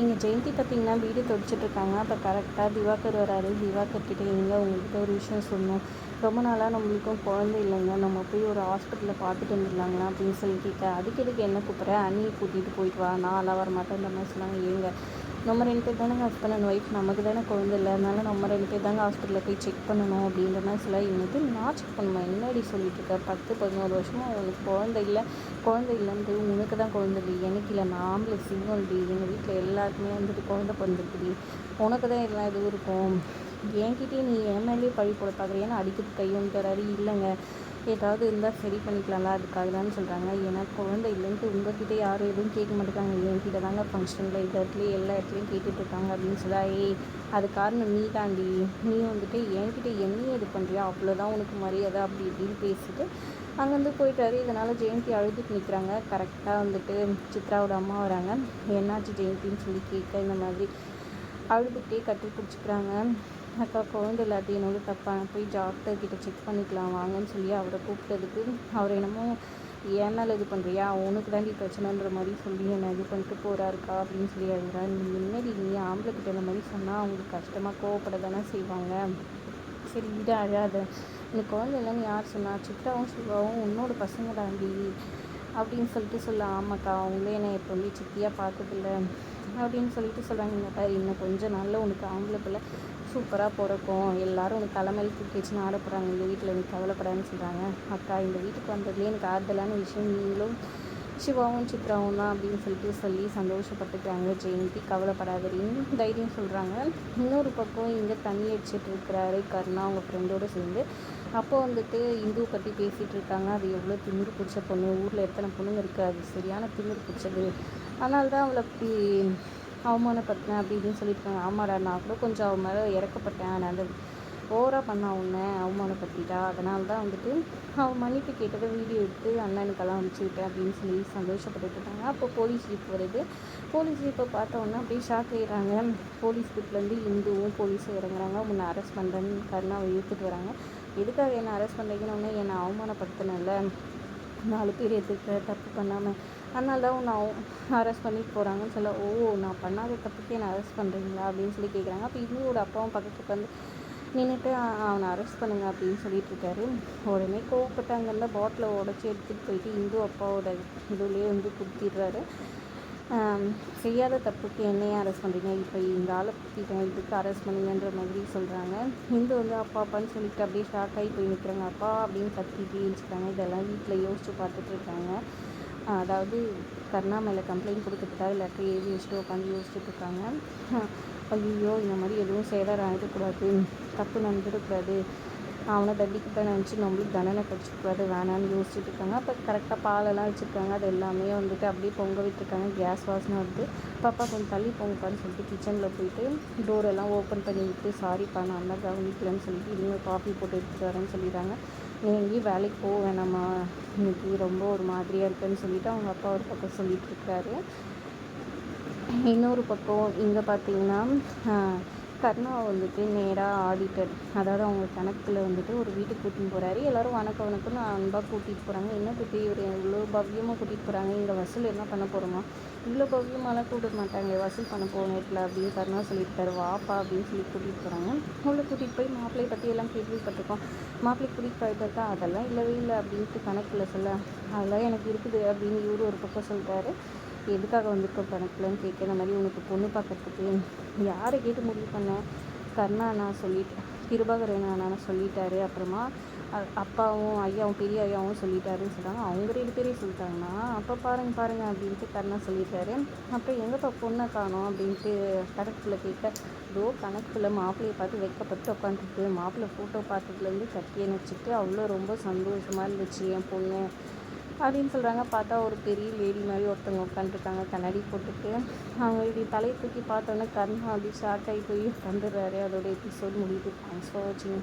இங்கே ஜெயந்தி பார்த்திங்கன்னா வீடு துடைச்சிட்ருக்காங்க. அப்போ கரெக்டாக திவாகர் வராரு. திவாகர் கிட்டே எங்கே உங்கள்கிட்ட ஒரு விஷயம் சொல்லணும். ரொம்ப நாளாக நம்மளுக்கும் குழந்தை இல்லைங்க. நம்ம போய் ஒரு ஹாஸ்பிட்டலில் பார்த்துட்டு வந்துடலாங்களா அப்படின்னு சொல்லி கேட்க அதுக்கு இதுக்கு என்ன கூப்பிட்றேன் அண்ணியை கூட்டிகிட்டு போயிட்டு வா. நான் வர வரமாட்டேன். இந்த மாதிரி சொன்னாங்க. ஏங்க நம்ம ரெண்டு பேர் தானே ஹஸ்பண்ட் அண்ட் ஒய்ஃப் நமக்கு தானே குழந்தை இல்லை. அதனால நம்ம ரெண்டு பேர் தாங்க ஹாஸ்பிட்டலில் போய் செக் பண்ணணும் அப்படின்ற மாதிரி சொல்ல இன்னது நான் செக் பண்ணுவேன் என்னடி சொல்லிட்டு இருக்க? பத்து பதினோரு வருஷமாக உனக்கு குழந்தை இல்லை. குழந்தை இல்லைன்ட்டு உனக்கு தான் குழந்தை இல்லை. எனக்கு இல்லை. நாமளே சிங்கம்டி எங்கள் வீட்டில் எல்லாருக்குமே வந்துட்டு குழந்தை பிறந்திருக்குடி உனக்கு தான் எல்லாம் எதுவும் இருக்கும். என்கிட்டயே நீ என் மேலேயே பழி போட பார்க்குறியான்னு அடிக்கிறது கை வந்துட்டாரு இல்லைங்க. ஏதாவது இருந்தால் சரி பண்ணிக்கலாம்ல அதுக்காக தான் சொல்கிறாங்க ஏன்னா குழந்தை இல்லைன்ட்டு உங்ககிட்ட யாரும் எதுவும் கேட்க மாட்டேங்காங்க என்கிட்ட தாங்க ஃபங்க்ஷனில் இந்த இடத்துலையும் எல்லா இடத்துலையும் கேட்டுட்ருக்காங்க அப்படின்னு சொல்லி ஏய் அது காரணம் நீ தாண்டி நீ வந்துட்டு என்கிட்ட என்னையும் இது பண்ணுறியா அவ்வளோதான் உனக்கு மரியாதை அப்படி இப்படின்னு பேசிட்டு அங்கேருந்து போயிட்டாரு. இதனால் ஜெயந்தி அழுதுட்டு நிற்கிறாங்க கரெக்டாக வந்துட்டு சித்ராவோட அம்மா வராங்க. என்னாச்சு ஜெயந்தின்னு சொல்லி கேட்க இந்த மாதிரி அழுதுகிட்டே கட்டி பிடிச்சிக்கிறாங்க. அக்கா குழந்தை இல்லாட்டி என்னோட போய் டாக்டர் கிட்ட செக் பண்ணிக்கலாம் வாங்கன்னு சொல்லி அவரை கூப்பிட்டதுக்கு அவர் என்னமோ ஏன்னால் இது பண்ணுறியா உனக்கு தாண்டி பிரச்சனைன்ற மாதிரி சொல்லி என்னை இது பண்ணிட்டு போகிறாருக்கா அப்படின்னு சொல்லி அழுகிறேன் நீ முன்னாடி நீ ஆம்பளை கிட்ட இந்த மாதிரி சொன்னால் அவங்களுக்கு கஷ்டமாக கோவப்பட தானே செய்வாங்க? சரி விட அழாத. இந்த குழந்தை இல்லைன்னு யார் சொன்னா? சித்தாவும் சிவாவும் உன்னோட பசங்க தாண்டி அப்படின்னு சொல்லிட்டு சொல்ல ஆமாக்கா அவங்களே என்னை எப்போவுமே சித்தியாக பார்த்ததில்ல அப்படின்னு சொல்லிட்டு சொல்கிறாங்க இன்னும் கொஞ்சம் நாளில் உனக்கு ஆம்பளை பிள்ளை சூப்பராக பிறக்கும். எல்லோரும் உனக்கு தலைமையில் தூக்கி வச்சுன்னு ஆட போகிறாங்க வீட்டில் நீ கவலைப்படாதுன்னு சொல்கிறாங்க அக்கா இந்த வீட்டுக்கு வந்ததுலேயே எனக்கு ஆறுதலான விஷயம் நீங்களும் சிவாவும் சித்ராவும் தான் அப்படின்னு சொல்லிட்டு சொல்லி சந்தோஷப்பட்டுக்கிறாங்க. ஜெயந்தி கவலைப்படாதீன்னு தைரியம் சொல்கிறாங்க இன்னொரு பக்கம் இங்கே தண்ணி அடிச்சிட்டு இருக்கிறாரு கருணா அவங்க ஃப்ரெண்டோடு சேர்ந்து. அப்போ வந்துட்டு இந்து பற்றி பேசிகிட்டு இருக்காங்க. அது எவ்வளோ திமிரு பிடிச்ச பொண்ணு? ஊரில் எத்தனை பொண்ணுங்க இருக்குது அது சரியான திமிரு பிடிச்சது. அதனால தான் அவளை அவமானப்படுத்தினேன் அப்படின்னு சொல்லியிருக்காங்க. ஆமாடா நான் கூட கொஞ்சம் அவன் மேலே இறக்கப்பட்டேன். நான் அந்த ஓவராக பண்ணா உன்னை அவமானப்படுத்திட்டா. அதனால தான் வந்துட்டு அவன் மன்னிப்பு கேட்டதை வீடியோ எடுத்து அண்ணனுக்கெல்லாம் அனுப்பிச்சி விட்டேன் அப்படின்னு சொல்லி சந்தோஷப்பட்டுட்டு இருக்காங்க. அப்போ போலீஸ் ஜீப் வருது. போலீஸ் ஜீப்பை பார்த்த உடனே அப்படியே ஷாக் ஆகிடுறாங்க போலீஸ் ஜீப்லேருந்து இந்துவும் போலீஸும் இறங்குறாங்க. உன்னை அரெஸ்ட் பண்ணுறேன்னு கருணாவை இழுத்துட்டு வராங்க. எதுக்காக என்னை அரெஸ்ட் பண்ணுறீங்கன்னு என்னை அவமானப்படுத்தினல நாலு பேர் எதுக்கு தப்பு பண்ணாமல் அதனால தான் நான் அரெஸ்ட் பண்ணிட்டு போகிறாங்கன்னு சொல்ல ஓ நான் பண்ணாத தப்புக்கு என்னை அரெஸ்ட் பண்ணுறீங்களா அப்படின்னு சொல்லி கேட்குறாங்க அப்போ இன்னொரு அப்பாவும் பக்கத்துக்கு வந்து நின்றுட்டு அவனை அரெஸ்ட் பண்ணுங்க அப்படின்னு சொல்லிட்டு இருக்காரு. உடனே கோவப்பட்டு அங்கேருந்து பாட்டிலை உடச்சி எடுத்துகிட்டு போயிட்டு இந்து அப்பாவோட இதுலேயே வந்து குத்திடுறாரு செய்யாத தப்புக்கு என்னையே அரெஸ்ட் பண்ணுறீங்க இப்போ இந்த ஆளை பற்றிட்டேன் இதுக்கு அரெஸ்ட் பண்ணுங்கன்ற மாதிரி சொல்கிறாங்க இந்து வந்து அப்பா அப்பான்னு சொல்லிட்டு அப்படியே ஷாக் ஆகி போய் நிற்கிறாங்க அப்பா அப்படின்னு கத்திட்டு எழுச்சிக்கிறாங்க. இதெல்லாம் வீட்டில் யோசிச்சு பார்த்துட்ருக்காங்க அதாவது கர்ணா மேலே கம்ப்ளைண்ட் கொடுத்துட்டா லெட்டர் எழுதி வச்சுட்டு உட்காந்து யோசிச்சுட்டு இருக்காங்க. ஐயோ இந்த மாதிரி எதுவும் சேதாரம் ஆகிடக்கூடாது தப்பு நடந்துடக்கூடாது. அவனை தண்டிக்கிட்ட நினச்சி நம்மளுக்கு தண்டனை கிடச்சிக்கூடாது வேணான்னு யோசிச்சுட்டு இருக்காங்க. அப்போ கரெக்டாக பாலெல்லாம் வச்சுருக்காங்க. அது எல்லாமே வந்துட்டு அப்படியே பொங்க விட்டுருக்காங்க. கேஸ் வாசனை வந்து பாப்பா கொஞ்சம் தள்ளி பொங்கப்பான்னு சொல்லிட்டு கிச்சனில் போயிட்டு டோரெல்லாம் ஓப்பன் பண்ணி விட்டு சாரிப்பா நான் அந்த கவனிக்கலன்னு சொல்லிட்டு இவங்க காஃபி போட்டு எடுத்துகிட்டு வரேன்னு சொல்லிடுறாங்க. நீ எங்கேயும் வேலைக்கு போக வேணாமா இன்னைக்கு ரொம்ப ஒரு மாதிரியாக இருக்குன்னு சொல்லிவிட்டு அவங்க அப்பா ஒரு பக்கம் சொல்லிகிட்டு இருக்காரு. இன்னொரு பக்கம் இங்கே பார்த்தீங்கன்னா கர்ணா வந்துட்டு நேராக ஆடிட்டர். அதாவது அவங்க கணக்கில் வந்துட்டு ஒரு வீட்டுக்கு கூட்டின்னு போகிறாரு எல்லோரும் வணக்கம் வணக்கம்னு அன்பாக கூட்டிகிட்டு போகிறாங்க என்ன கூட்டி இவர் இவ்வளோ பவ்யமாக கூட்டிகிட்டு போகிறாங்க இங்கே வசூல் என்ன பண்ண போகிறோமா இவ்வளோ பவ்யமாலாம் கூப்பிட மாட்டாங்க. வசூல் பண்ண போக நேரத்தில் அப்படின்னு கர்ணா சொல்லியிருக்காரு. வாப்பா அப்படின்னு சொல்லி கூட்டிகிட்டு போகிறாங்க உள்ள கூட்டிகிட்டு போய் மாப்பிள்ளையை பற்றி எல்லாம் கேள்விப்பட்டிருக்கோம். மாப்பிள்ளை கூட்டிகிட்டு போயிட்டு அதெல்லாம் இல்லவே இல்லை அப்படின்ட்டு கணக்கில் சொல்ல அதெல்லாம் எனக்கு இருக்குது அப்படின்னு இவர் ஒரு பக்கம் சொல்கிறாரு எதுக்காக வந்திருக்கோம் கேட்க கேட்குற மாதிரி உனக்கு பொண்ணு பார்க்கறதுக்கு யாரை கேட்டு முடிவு பண்ணேன் கர்ணா நான் சொல்லிட்டேன் கிருபாகரன் அண்ணா சொல்லிட்டாரு. அப்புறமா அப்பாவும் ஐயாவும் பெரிய ஐயாவும் சொல்லிட்டாருன்னு சொன்னாங்க அவங்க ரெண்டு பேரையும் சொல்லிட்டாங்கன்னா அப்போ பாருங்க பாருங்க அப்படின்ட்டு கர்ணா சொல்லிட்டாரு. அப்புறம் எங்கப்பா பொண்ணை காணும் அப்படின்ட்டு கணக்கில் கேட்ட ஏதோ கணக்கில் மாப்பிள்ளையை பார்த்து வைக்கப்பட்டு உட்காந்துருக்கு. மாப்பிள்ளை ஃபோட்டோ பார்த்ததுலேருந்து கட்டி வச்சுட்டு அவ்வளோ ரொம்ப சந்தோஷமாக இருந்துச்சு என் பொண்ணு. அப்படின்னு சொல்கிறாங்க பார்த்தா ஒரு பெரிய லேடி மாதிரி ஒருத்தவங்க உட்காந்துருக்காங்க கண்ணாடி போட்டுட்டு அவங்க இப்படி தலையை தூக்கி பார்த்தோன்னே கர்ணா அப்படி ஷாக் ஆகி போய் உட்காந்துடுறாரு அதோட எபிசோட் முடியுது. தேங்க்ஸ் ஃபார் வாட்சிங்